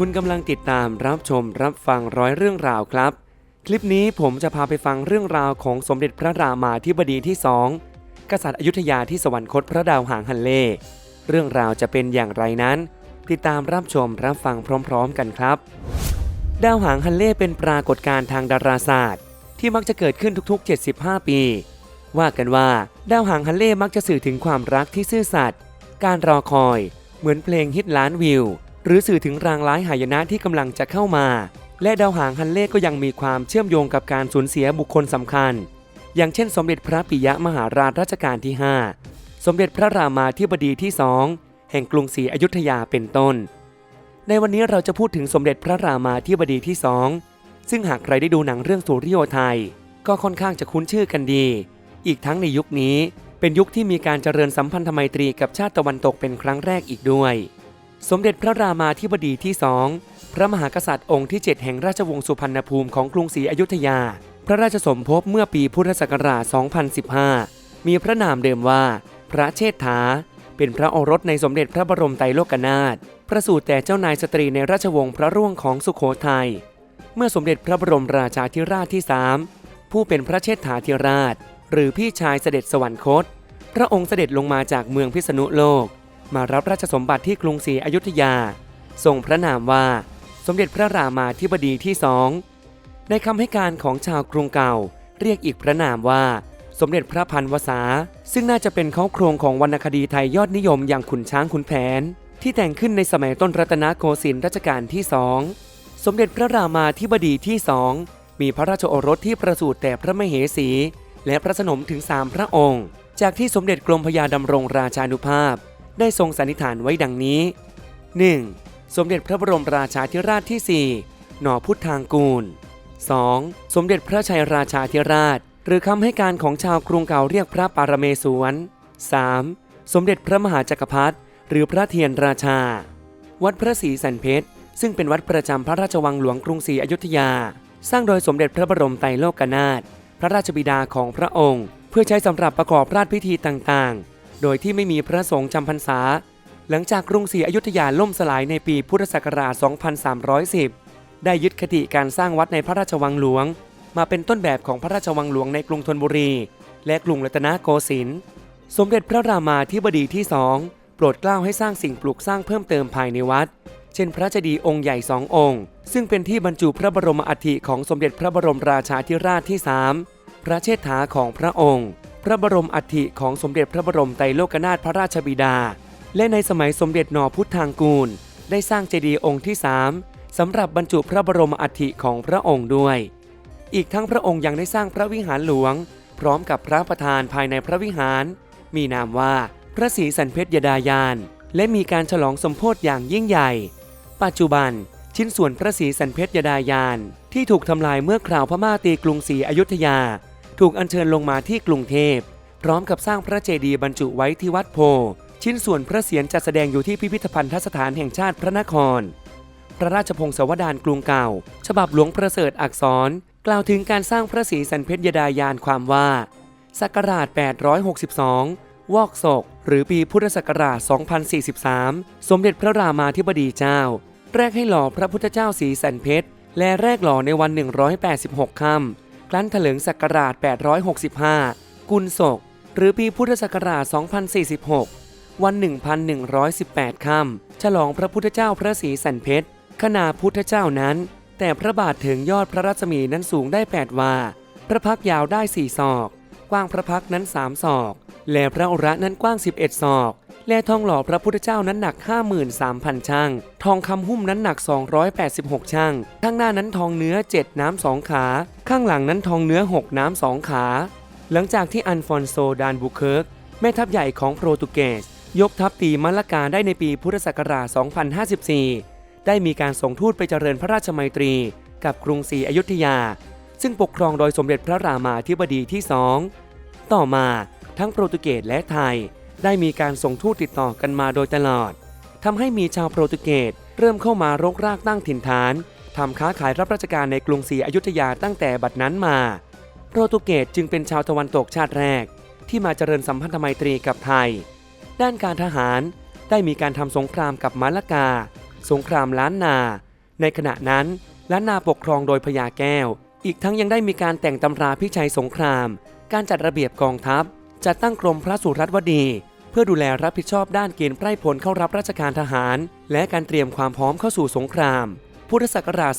คุณกำลังติดตามรับชมรับฟังร้อยเรื่องราวครับ คลิปนี้ผมจะพาไปฟังเรื่องราวของสมเด็จพระรามาธิบดีที่สองกษัตริย์อยุธยาที่สวรรคตพระดาวหางฮันเล่ เรื่องราวจะเป็นอย่างไรนั้น ติดตามรับชมรับฟังพร้อม ๆ กันครับ ดาวหางฮันเล่เป็นปรากฏการณ์ทางดาราศาสตร์ ที่มักจะเกิดขึ้นทุกๆ 75 ปี ว่ากันว่าดาวหางฮันเล่มักจะสื่อถึงความรักที่ซื่อสัตย์การรอคอย เหมือนเพลงฮิตล้านวิว หรือสื่อถึงรางร้ายหายนะที่กำลังจะเข้ามา และดาวหางฮันเล่ก็ยังมีความเชื่อมโยงกับการสูญเสียบุคคลสำคัญ อย่างเช่น สมเด็จพระปิยะมหาราชรัชกาลที่ 5 สมเด็จพระรามาธิบดีที่สองแห่งกรุงศรีอยุธยาเป็นต้น ในวันนี้เราจะพูดถึงสมเด็จพระรามาธิบดีที่สองซึ่งหากใครได้ดูหนังเรื่องสุริโยไทย ก็ค่อนข้างจะคุ้นชื่อกันดี อีกทั้งในยุคนี้เป็นยุคที่มีการเจริญสัมพันธไมตรีกับชาติตะวันตกเป็นครั้งแรกอีกด้วย สมเด็จพระรามาธิบดีที่สองพระมหากษัตริย์องค์ที่ 7 แห่งราชวงศ์สุพรรณภูมิของกรุงศรีอยุธยา พระราชสมภพเมื่อปีพุทธศักราช 2015 มีพระนามเดิมว่า พระเชษฐา เป็นพระโอรสในสมเด็จพระบรมไตรโลกนาถประสูติแต่เจ้านายสตรีในราชวงศ์พระร่วงของสุโขทัย เมื่อสมเด็จพระบรมราชาธิราชที่สามผู้เป็นพระเชษฐาธิราช หรือพี่ชายเสด็จสวรรคต พระองค์เสด็จลงมาจากเมืองพิษณุโลก มารับราชสมบัติที่กรุงศรีอยุธยา ทรงพระนามว่า สมเด็จพระรามาธิบดีที่สองในคำให้การของชาวกรุงเก่า เรียกอีกพระนามว่า สมเด็จพระพันวษา ซึ่งน่าจะเป็นเขาโครงของวรรณคดีไทยยอดนิยมอย่างขุนช้างขุนแผน ที่แต่งขึ้นในสมัยต้นรัตนโกสินทร์รัชกาลที่สองสมเด็จพระรามาธิบดีที่สองมีพระราชโอรสที่ประสูติแต่พระมเหสี และพระสนมถึงสามพระองค์ จากที่สมเด็จกรมพยาดำรงราชานุภาพ ได้ทรงสันนิษฐานไว้ดังนี้ 1. สมเด็จพระบรมราชาธิราชที่ 4 หนอพุทธางกูล 2. สมเด็จพระชัยราชาธิราช หรือคำให้การของชาวกรุงเก่าเรียกพระปารเมศวร 3. สมเด็จพระมหาจักรพรรดิหรือพระเทียนราชา วัดพระศรีสันเพชรซึ่งเป็นวัดประจำพระราชวังหลวงกรุงศรีอยุธยา สร้างโดยสมเด็จพระบรมไตรโลกนาถพระราชบิดาของพระองค์ เพื่อใช้สำหรับประกอบราชพิธีต่างๆ โดยที่ไม่มีพระสงฆ์จำพรรษา หลังจากกรุงศรีอยุธยาล่มสลายในปีพุทธศักราช 2310 ได้ยึดคติการสร้างวัดในพระราชวังหลวง มาเป็นต้นแบบของพระราชวังหลวงในกรุงธนบุรี และกรุงรัตนโกสินทร์สมเด็จพระรามาธิบดีที่สองโปรดเกล้าให้สร้างสิ่งปลูกสร้างเพิ่มเติมภายในวัด เช่นพระเจดีย์องค์ใหญ่สององค์ ซึ่งเป็นที่บรรจุพระบรมอัฐิของสมเด็จพระบรมราชาธิราชที่สามพระเชษฐาของพระองค์ พระบรมอัฐิของสมเด็จพระบรมไตรโลกนาถพระราชบิดา และในสมัยสมเด็จนอพุทธางกูล ได้สร้างเจดีย์องค์ที่สามสำหรับบรรจุพระบรมอัฐิของพระองค์ด้วย อีกทั้งพระองค์ยังได้สร้างพระวิหารหลวง พร้อมกับพระประธานภายในพระวิหาร มีนามว่าพระศรีสันเพชรยดายาน และมีการฉลองสมโพธิอย่างยิ่งใหญ่ ปัจจุบันชิ้นส่วนพระศรีสันเพชรยดายาน ที่ถูกทำลายเมื่อคราวพม่าตีกรุงศรีอยุธยา ถูกอัญเชิญลงมาที่กรุงเทพ พร้อมกับสร้างพระเจดีย์บรรจุไว้ที่วัดโพ ชิ้นส่วนพระเศียรจัดแสดงอยู่ที่พิพิธภัณฑสถานแห่งชาติพระนคร พระราชพงศาวดารกรุงเก่า ฉบับหลวงประเสริฐอักษร กล่าวถึงการสร้างพระศรีสันเพชรยดายานความว่าศักราช 862 วอกศก หรือปีพุทธศักราช 2043 สมเด็จพระรามาธิบดีเจ้า แรกให้หล่อพระพุทธเจ้าศรีสันเพชร และแรกหล่อในวัน 186 ค่ำ ครั้นถลิงศักราช 865 กุลศก หรือปีพุทธศักราช 2046 วัน 1,118 ค่ำฉลองพระพุทธเจ้าพระศรีสันเพชรขณะพุทธเจ้านั้น แต่พระบาทถึงยอดพระรัศมีนั้นสูงได้ 8 วา พระพักยาวได้ 4 ศอก กว้างพระพักนั้น 3 ศอก และพระอุระนั้นกว้าง 11 ศอก และทองหล่อพระพุทธเจ้านั้นหนัก 53,000 ช่าง ทองคำหุ้มนั้นหนัก 286 ช่าง ข้างหน้านั้นทองเนื้อ 7 น้ำสองขา ข้างหลังนั้นทองเนื้อ 6 น้ำสองขา หลังจากที่อันฟอนโซดานบุเคิร์กแม่ทัพใหญ่ของโปรตุเกส ยกทัพตีมะละกาได้ในปีพุทธศักราช 2054 ได้มีการส่งทูตไปเจริญพระราชมัยตรี กับกรุงศรีอยุธยา ซึ่งปกครองโดยสมเด็จพระรามาธิบดีที่สอง ต่อมาทั้งโปรตุเกสและไทย ได้มีการส่งทูตติดต่อกันมาโดยตลอดทำให้มีชาวโปรตุเกสเริ่มเข้ามารกรากตั้งถิ่นฐานทำค้าขายรับราชการในกรุงศรีอยุธยาตั้งแต่บัดนั้นมา โปรตุเกสจึงเป็นชาวตะวันตกชาติแรก ที่มาเจริญสัมพันธไมตรีกับไทย ด้านการทหารได้มีการทำสงครามกับมาละกา สงครามล้านนา ในขณะนั้นล้านนาปกครองโดยพญาแก้ว อีกทั้งยังได้มีการแต่งตำราพิชัยสงคราม การจัดระเบียบกองทัพ จัดตั้งกรมพระสุรัตวดี เพื่อดูแลรับผิดชอบด้านเกณฑ์ไพร่พลเข้ารับราชการทหาร และการเตรียมความพร้อมเข้าสู่สงคราม พุทธศักราช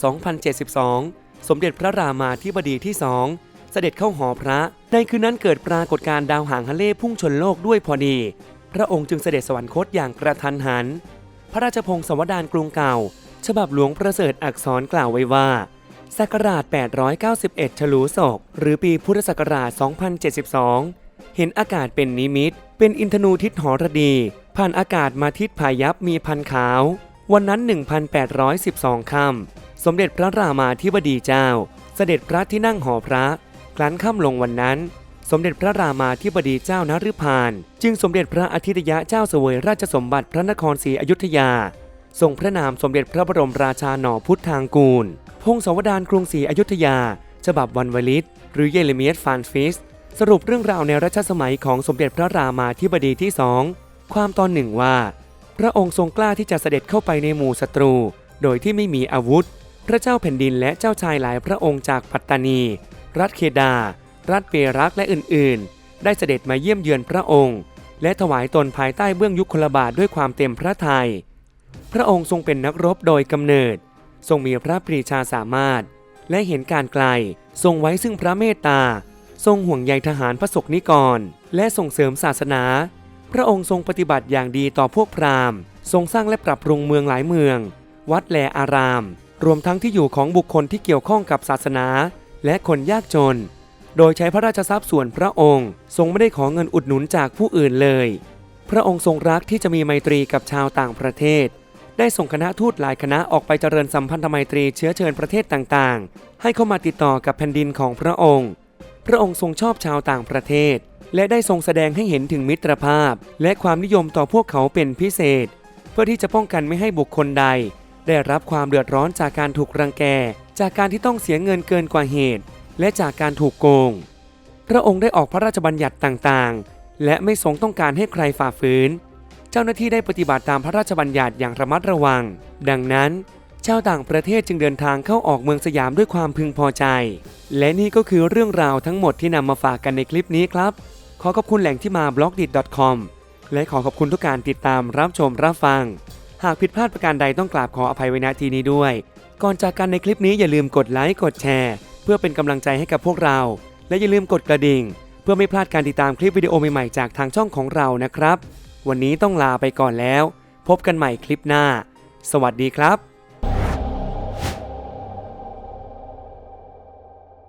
2072 สมเด็จพระรามาธิบดีที่สองเสด็จเข้าหอพระ ในคืนนั้นเกิดปรากฏการณ์ดาวหางฮันเล่พุ่งชนโลกด้วยพอดี พระองค์จึงเสด็จสวรรคตอย่างกระทันหัน พระราชพงศาวดารกรุงเก่า ฉบับหลวงประเสริฐอักษรกล่าวไว้ว่าศักราช 891 ฉลูศก หรือปีพุทธศักราช 2072 เห็นอากาศเป็นนิมิต เป็นอินทนูทิศหอรดี ผ่านอากาศมาทิศพายัพมีพันขาว วันนั้น 1,812ค่ำสมเด็จพระรามาธิบดีเจ้า เสด็จพระที่นั่งหอพระครั้นค่ำลงวันนั้น สมเด็จพระรามาธิบดีเจ้านฤพาน จึงสมเด็จพระอาทิตยะเจ้าเสวยราชสมบัติพระนครศรีอยุธยาทรงพระนามสมเด็จพระบรมราชาหน่อพุทธางกูล พงศาวดารกรุงศรีอยุธยา ฉบับวันวลิต หรือเยเรเมียสฟานฟิส สรุปเรื่องราวในรัชสมัยของสมเด็จพระรามาธิบดีที่สองความตอนหนึ่งว่า พระองค์ทรงกล้าที่จะเสด็จเข้าไปในหมู่ศัตรู โดยที่ไม่มีอาวุธ พระเจ้าแผ่นดินและเจ้าชายหลายพระองค์จากปัตตานี รัฐเคดา รัฐเปรักและอื่นๆ ได้เสด็จมาเยี่ยมเยือนพระองค์ และถวายตนภายใต้เบื้องยุคลบาทด้วยความเต็มพระทยัยพระองค์ทรงเป็นนักรบโดยกำเนิด ทรงมีพระปรีชาสามารถ และเห็นการไกลทรงไว้ซึ่งพระเมตตา ทรงห่วงใยทหารพระศกนิกร และส่งเสริมศาสนา พระองค์ทรงปฏิบัติอย่างดีต่อพวกพราหมณ์ ทรงสร้างและปรับปรุงเมืองหลายเมือง วัดแลอาราม รวมทั้งที่อยู่ของบุคคลที่เกี่ยวข้องกับศาสนา และคนยากจน โดยใช้พระราชทรัพย์ส่วนพระองค์ ทรงไม่ได้ขอเงินอุดหนุนจากผู้อื่นเลย พระองค์ทรงรักที่จะมีไมตรีกับชาวต่างประเทศได้ส่งคณะทูตหลายคณะออกไปเจริญสัมพันธไมตรีเชื้อเชิญประเทศต่างๆ ให้เข้ามาติดต่อกับแผ่นดินของพระองค์ พระองค์ทรงชอบชาวต่างประเทศ และได้ทรงแสดงให้เห็นถึงมิตรภาพ และความนิยมต่อพวกเขาเป็นพิเศษ เพื่อที่จะป้องกันไม่ให้บุคคลใด ได้รับความเดือดร้อนจากการถูกรังแก จากการที่ต้องเสียเงินเกินกว่าเหตุ และจากการถูกโกง พระองค์ได้ออกพระราชบัญญัติต่างๆ และไม่ทรงต้องการให้ใครฝ่าฝืน เจ้าหน้าที่ได้ปฏิบัติตามพระราชบัญญัติอย่างระมัดระวัง ดังนั้น ชาวต่างประเทศจึงเดินทางเข้าออกเมืองสยามด้วยความพึงพอใจ และนี่ก็คือเรื่องราวทั้งหมดที่นำมาฝากกันในคลิปนี้ครับ ขอขอบคุณแหล่งที่มา b l o g d i t c o m และขอขอบคุณทุกการติดตามรับชมรับฟัง หากผิดพลาดประการใดต้องกราบขออภัยไว้ณที่นี้ด้วย ก่อนจากกันในคลิปนี้อย่าลืมกดไลค์กดแชร์ เพื่อเป็นกำลังใจให้กับพวกเรา และอย่าลืมกดกระดิ่ง เพื่อไม่พลาดการติดตามคลิปวิดีโอใหม่ๆจากทางช่องของเรานะครับ วันนี้ต้องลาไปก่อนแล้ว พบกันใหม่คลิปหน้า สวัสดีครับ